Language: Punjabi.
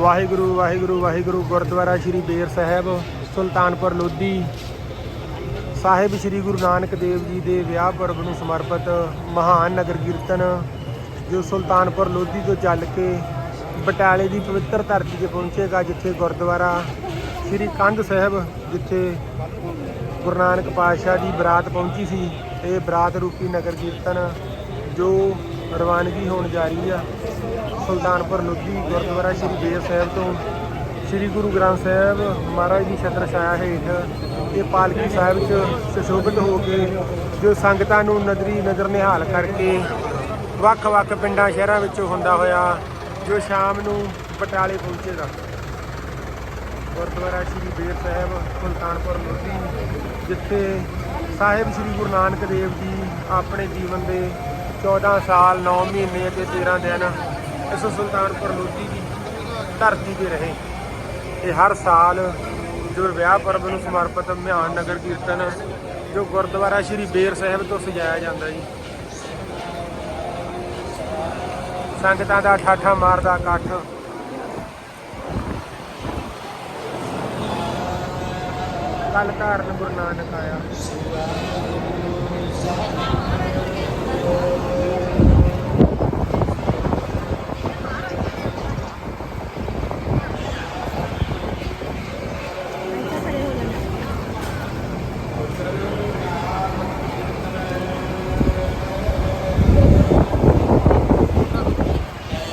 ਵਾਹਿਗੁਰੂ ਵਾਹਿਗੁਰੂ ਵਾਹਿਗੁਰੂ ਗੁਰਦੁਆਰਾ ਸ਼੍ਰੀ ਬੇਰ ਸਾਹਿਬ, ਸੁਲਤਾਨਪੁਰ ਲੋਧੀ। ਸਾਹਿਬ ਸ਼੍ਰੀ ਗੁਰੂ ਨਾਨਕ ਦੇਵ ਜੀ ਦੇ ਵਿਆਹ ਪਰਬ ਨੂੰ ਸਮਰਪਿਤ ਮਹਾਨ ਨਗਰ ਕੀਰਤਨ, ਜੋ ਸੁਲਤਾਨਪੁਰ ਲੋਧੀ ਤੋਂ ਚੱਲ ਕੇ ਬਟਾਲੇ ਦੀ ਪਵਿੱਤਰ ਧਰਤੀ ਤੇ ਪਹੁੰਚੇਗਾ, ਜਿੱਥੇ ਗੁਰਦੁਆਰਾ ਸ਼੍ਰੀ ਕੰਧ ਸਾਹਿਬ, ਜਿੱਥੇ ਗੁਰੂ ਨਾਨਕ ਪਾਤਸ਼ਾਹ ਦੀ ਬਰਾਤ ਪਹੁੰਚੀ ਸੀ, ਇਹ ਬਰਾਤ ਰੂਪੀ ਨਗਰ ਕੀਰਤਨ, ਜੋ ਰਵਾਨਗੀ ਹੋਣ ਜਾ ਰਹੀ ਆ। ਸੁਲਤਾਨਪੁਰ ਲੋਧੀ, ਗੁਰਦੁਆਰਾ ਸ਼੍ਰੀ ਬੇਰ ਸਾਹਿਬ ਤੋਂ। ਸ਼੍ਰੀ ਗੁਰੂ ਗ੍ਰੰਥ ਸਾਹਿਬ ਮਹਾਰਾਜ ਦੀ ਛਤਰ ਛਾਇਆ ਹੇਠ ਇਹ ਪਾਲਕੀ ਸਾਹਿਬ 'ਚ ਸੁਸ਼ੋਭਿਤ ਹੋ ਕੇ ਜੋ ਸੰਗਤਾਂ ਨੂੰ ਨਦਰੀ ਨਜ਼ਰ ਨਿਹਾਲ ਕਰਕੇ ਵੱਖ-ਵੱਖ ਪਿੰਡਾਂ, ਸ਼ਹਿਰਾਂ ਵਿੱਚੋਂ ਹੁੰਦਾ ਹੋਇਆ ਜੋ ਸ਼ਾਮ ਨੂੰ ਬਟਾਲੇ ਪਹੁੰਚੇਗਾ ਗੁਰਦੁਆਰਾ ਸ਼੍ਰੀ ਬੇਰ ਸਾਹਿਬ, ਸੁਲਤਾਨਪੁਰ ਲੋਧੀ, ਜਿੱਥੇ ਸਾਹਿਬ ਸ਼੍ਰੀ ਗੁਰੂ ਨਾਨਕ ਦੇਵ ਜੀ ਆਪਣੇ ਜੀਵਨ ਦੇ 14 ਸਾਲ 9 ਮਹੀਨੇ ਅਤੇ 13 ਦਿਨ ਇਸ ਸੁਲਤਾਨਪੁਰ ਲੋਧੀ ਦੀ ਧਰਤੀ ਤੇ ਰਹੇ ਇਹ ਹਰ ਸਾਲ ਜੋ ਵਿਆਹ ਪਰਬ ਨੂੰ ਸਮਰਪਿਤ ਮਿਹਾਨ ਨਗਰ ਕੀਰਤਨ ਜੋ ਗੁਰਦੁਆਰਾ ਸ਼੍ਰੀ ਬੇਰ ਸਾਹਿਬ ਤੋਂ ਸਜਾਇਆ ਜਾਂਦਾ ਜੀ। ਸੰਗਤਾਂ ਦਾ ਠਾਠਾ ਮਾਰਦਾ ਇਕੱਠ। ਕੱਲ ਧਾਰਨ ਗੁਰੂ ਨਾਨਕ ਆਇਆ।